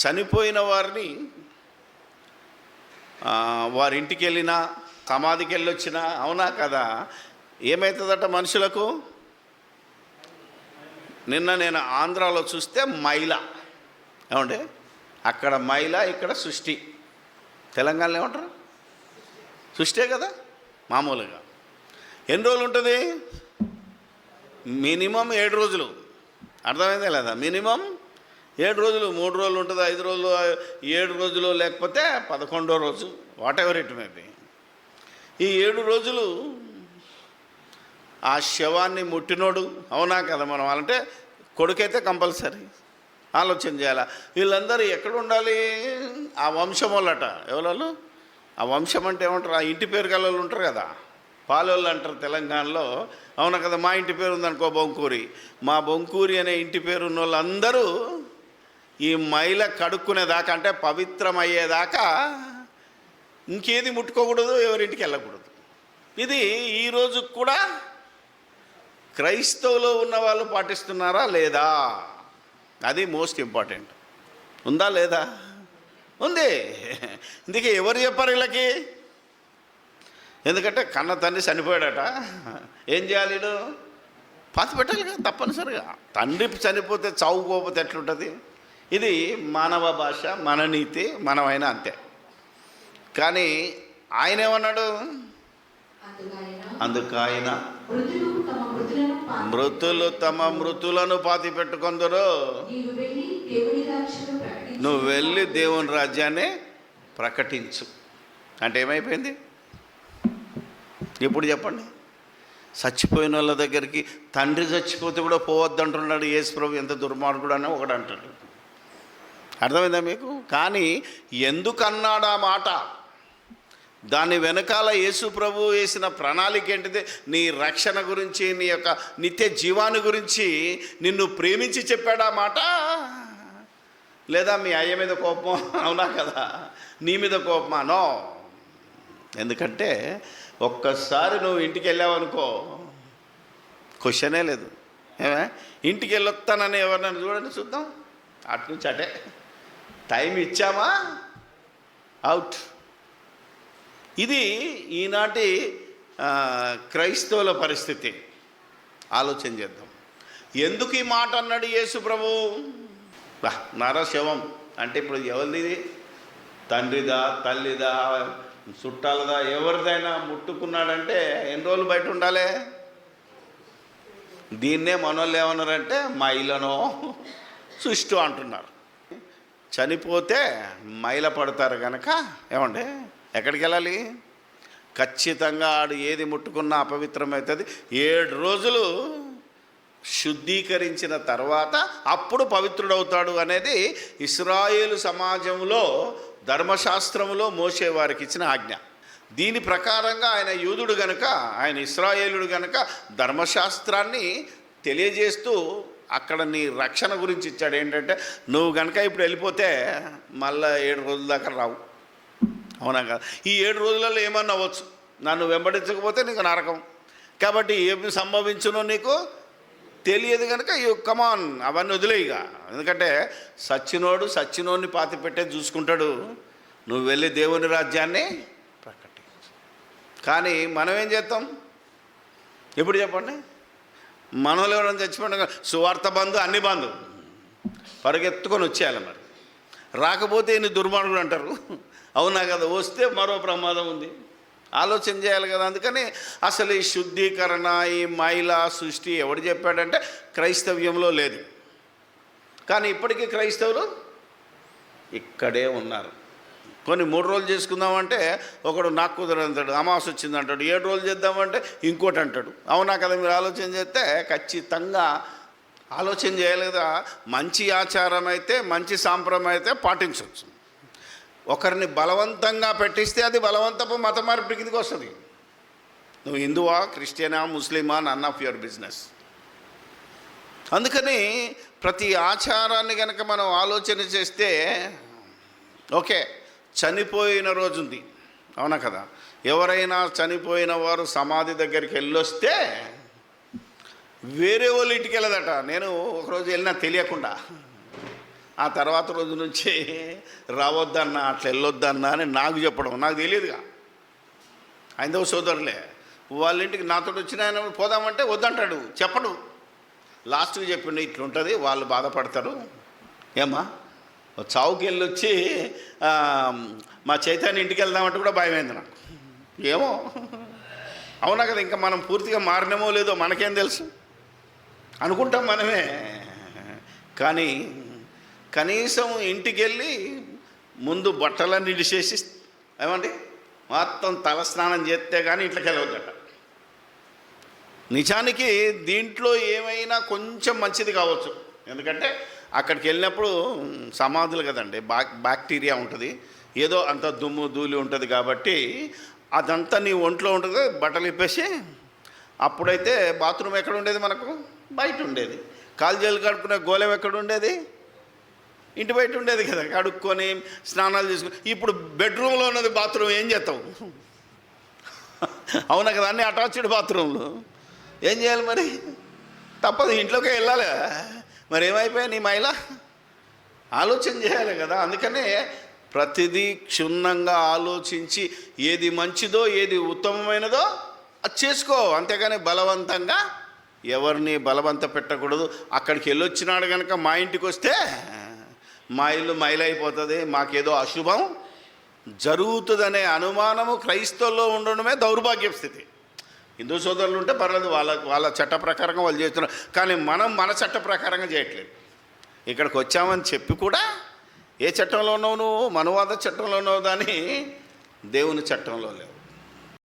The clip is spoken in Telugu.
చనిపోయిన వారిని వారింటికి వారి వెళ్ళినా సమాధికి వెళ్ళొచ్చినా అవునా కదా? ఏమవుతుందట మనుషులకు? నిన్న నేను ఆంధ్రాలో చూస్తే మైల. ఏమంటే అక్కడ మైల ఇక్కడ సృష్టి. తెలంగాణలో ఏమంటారు? సృష్టే కదా మామూలుగా. ఎన్ని రోజులు ఉంటుంది? మినిమం ఏడు రోజులు. అర్థమైందే లేదా? మినిమం ఏడు రోజులు మూడు రోజులు ఉంటుంది ఐదు రోజులు ఏడు రోజులు లేకపోతే పదకొండో రోజు whatever it may be ఈ ఏడు రోజులు ఆ శవాన్ని ముట్టినోడు అవునా కదా మనం? అంటే కొడుకైతే కంపల్సరీ. ఆలోచన చేయాలి? వీళ్ళందరూ ఎక్కడ ఉండాలి? ఆ వంశం వాళ్ళట ఎవరు ఆ వంశం అంటే ఏమంటారు? ఆ ఇంటి పేరు గల ఉంటారు కదా? పాలోళ్ళు అంటారు తెలంగాణలో. అవునా కదా? మా ఇంటి పేరు ఉందనుకో బొంకూరి. మా బొంకూరి అనే ఇంటి పేరు ఉన్న వాళ్ళందరూ ఈ మైల కడుక్కునేదాకా అంటే పవిత్రమయ్యేదాకా ఇంకేది ముట్టుకోకూడదు ఎవరింటికి వెళ్ళకూడదు. ఇది ఈరోజు కూడా క్రైస్తవులో ఉన్న వాళ్ళు పాటిస్తున్నారా లేదా? అది మోస్ట్ ఇంపార్టెంట్. ఉందా లేదా? ఉంది. ఇందుకే ఎవరు చెప్పారు వీళ్ళకి? ఎందుకంటే కన్న తండ్రి చనిపోయాడట. ఏం చేయాలి వీడు? పాతి పెట్టాలి కదా తప్పనిసరిగా. తండ్రి చనిపోతే చావుకోకపోతే ఎట్లుంటుంది? ఇది మానవ భాష మన నీతి మనమైనా అంతే. కానీ ఆయన ఏమన్నాడు అందుకైన అందుకు ఆయన మృతులు తమ మృతులను పాతి- పెట్టుకుందరు. నువ్వు వెళ్ళి దేవుని రాజ్యాన్ని ప్రకటించు. అంటే ఏమైపోయింది? ఇప్పుడు చెప్పండి? చచ్చిపోయిన వాళ్ళ దగ్గరికి తండ్రి చచ్చిపోతే కూడా పోవద్దంటున్నాడు యేసు ప్రభు. ఎంత దుర్మార్గుడు అని ఒకడు అంటాడు. అర్థమైందా మీకు? కానీ ఎందుకన్నాడు ఆ మాట? దాని వెనకాల యేసు ప్రభు వేసిన ప్రణాళిక ఏంటిది? నీ రక్షణ గురించి నీ యొక్క నిత్య జీవాన్ని గురించి నిన్ను ప్రేమించి చెప్పాడా మాట? లేదా మీ అయ్య మీద కోపం? అవునా కదా? నీ మీద కోపమా? నో. ఎందుకంటే ఒక్కసారి నువ్వు ఇంటికి వెళ్ళావనుకో క్వశ్చనే లేదు. ఏమే? ఇంటికి వెళ్ళొస్తానని ఎవరినైనా చూడండి చూద్దాం. అటు నుంచి అటే. టైం ఇచ్చామా? అవుట్. ఇది ఈనాటి క్రైస్తవుల పరిస్థితి. ఆలోచన చేద్దాం. ఎందుకు ఈ మాట అన్నాడు యేసు ప్రభు? నరశవం. అంటే ఇప్పుడు ఎవరిది? తండ్రిదా తల్లిదా చుట్టాలదా ఎవరిదైనా ముట్టుకున్నాడంటే ఎన్ని రోజులు బయట ఉండాలి? దీన్నే మనోళ్ళు ఏమన్నారంటే మైలనో సుష్టు అంటున్నారు. చనిపోతే మైల పడతారు కనుక ఏమండి? ఎక్కడికి వెళ్ళాలి? ఖచ్చితంగా ఆడు ఏది ముట్టుకున్నా అపవిత్రమవుతుంది. ఏడు రోజులు శుద్ధీకరించిన తర్వాత అప్పుడు పవిత్రుడవుతాడు అనేది ఇస్రాయేలు సమాజంలో ధర్మశాస్త్రములో మోసేవారికి ఇచ్చిన ఆజ్ఞ. దీని ప్రకారంగా ఆయన యూదుడు గనుక ఆయన ఇస్రాయేలుడు గనుక ధర్మశాస్త్రాన్ని తెలియజేస్తూ అక్కడ నీ రక్షణ గురించి ఇచ్చాడు. ఏంటంటే నువ్వు కనుక ఇప్పుడు వెళ్ళిపోతే మళ్ళీ ఏడు రోజుల దాకా రావు. అవునా కదా. ఈ ఏడు రోజులలో ఏమన్నా అవ్వచ్చు. నన్ను వెంబడించకపోతే నీకు నరకం. కాబట్టి ఏమి సంభవించునో నీకు తెలియదు కనుక యూ కమాన్ అవన్నీ వదిలేయిగా ఎందుకంటే సచ్చినోడు సచ్చినోడిని పాతి పెట్టే చూసుకుంటాడు. నువ్వు వెళ్ళి దేవుని రాజ్యాన్ని ప్రకటించు. కానీ మనం ఏం చేస్తాం? ఎప్పుడు చెప్పండి? మనలో ఎవరైనా చచ్చిపోయినా సువార్త బంధు అన్ని బంధు. పరిగెత్తుకొని వచ్చేయాలి మరి. రాకపోతే ఈయన దుర్మార్గుడు అంటారు? అవునా కదా? వస్తే మరో ప్రమాదం ఉంది. ఆలోచన చేయాలి కదా? అందుకని అసలు ఈ శుద్ధీకరణ ఈ మైల సృష్టి ఎవడు చెప్పాడంటే క్రైస్తవ్యంలో లేదు. కానీ ఇప్పటికీ క్రైస్తవులు ఇక్కడే ఉన్నారు. కొన్ని మూడు రోజులు చేసుకుందామంటే ఒకడు నాకు కుదరంటాడు అమావాస వచ్చింది అంటాడు ఏడు రోజులు చేద్దామంటే ఇంకోటి అంటాడు. అవునా కదా మీరు ఆలోచన చేస్తే ఖచ్చితంగా ఆలోచన చేయలేదా? మంచి ఆచారం అయితే మంచి సాంప్రదాయం అయితే పాటించవచ్చు. ఒకరిని బలవంతంగా పెట్టిస్తే అది బలవంతపు మత మార్పు కిందకి వస్తుంది. నువ్వు హిందువా క్రిస్టియనా ముస్లిమా నన్ ఆఫ్ యువర్ బిజినెస్ అందుకని ప్రతి ఆచారాన్ని కనుక మనం ఆలోచన చేస్తే ఓకే. చనిపోయిన రోజు ఉంది అవునా కదా? ఎవరైనా చనిపోయిన వారు సమాధి దగ్గరికి వెళ్ళొస్తే వేరే వాళ్ళ ఇంటికి వెళ్ళదట. నేను ఒకరోజు వెళ్ళినా తెలియకుండా. ఆ తర్వాత రోజు నుంచి రావద్దన్నా అట్లా వెళ్ళొద్దన్నా అని నాకు చెప్పడం. నాకు తెలియదుగా. ఐదవ సోదరులే వాళ్ళ ఇంటికి నాతో వచ్చిన ఆయన పోదామంటే వద్దంటాడు. చెప్పడు. లాస్ట్కి చెప్పిండు ఇట్లుంటుంది వాళ్ళు బాధపడతారు. ఏమ్మా? చావుకి వెళ్ళి వచ్చి మా చైతన్య ఇంటికి వెళ్దామంటే కూడా భయమైంది నాకు. ఏమో? అవునా కదా ఇంకా మనం పూర్తిగా మారినామో లేదో మనకేం తెలుసు? అనుకుంటాం మనమే. కానీ కనీసం ఇంటికి వెళ్ళి ముందు బట్టలన్నీ నిడిచేసి ఏమండి? మొత్తం తలస్నానం చేస్తే కానీ ఇంట్లోకి వెళ్ళవద్దట. నిజానికి దీంట్లో ఏమైనా కొంచెం మంచిది కావచ్చు. ఎందుకంటే అక్కడికి వెళ్ళినప్పుడు సమాధులు కదండి బాక్ బ్యాక్టీరియా ఉంటుంది. ఏదో అంత దుమ్ము ధూళి ఉంటుంది కాబట్టి అదంతా నీ ఒంట్లో ఉంటుంది బట్టలు ఇప్పేసి అప్పుడైతే బాత్రూమ్ ఎక్కడ ఉండేది మనకు? బయట ఉండేది. కాలు కడుక్కునే గోళం ఎక్కడ ఉండేది? ఇంటి బయట ఉండేది కదా కడుక్కొని స్నానాలు చేసుకుని. ఇప్పుడు బెడ్రూమ్లో ఉన్నది బాత్రూమ్ ఏం చేస్తావు? అవునా కదా అన్ని అటాచ్డ్ బాత్రూమ్లు. ఏం చేయాలి మరి? తప్పదు ఇంట్లోకే వెళ్ళాలి. మరి ఏమైపోయా నీ మహిళ ఆలోచన చేయాలి కదా. అందుకనే ప్రతిదీ క్షుణ్ణంగా ఆలోచించి ఏది మంచిదో ఏది ఉత్తమమైనదో అది చేసుకో. అంతేగాని బలవంతంగా ఎవరిని బలవంత పెట్టకూడదు. అక్కడికి వెళ్ళొచ్చినాడు కనుక మా ఇంటికి వస్తే మా ఇల్లు మైలైపోతుంది మాకేదో అశుభం జరుగుతుందనే అనుమానము క్రైస్తవుల్లో ఉండడమే దౌర్భాగ్య స్థితి. హిందూ సోదరులు ఉంటే పర్లేదు వాళ్ళ వాళ్ళ చట్ట ప్రకారంగా వాళ్ళు చేస్తున్నారు. కానీ మనం మన చట్ట ప్రకారంగా చేయట్లేదు. ఇక్కడికి వచ్చామని చెప్పి కూడా ఏ చట్టంలో ఉన్నావు నువ్వు మనువాద చట్టంలో ఉన్నావు దాని దేవుని చట్టంలో లేవు.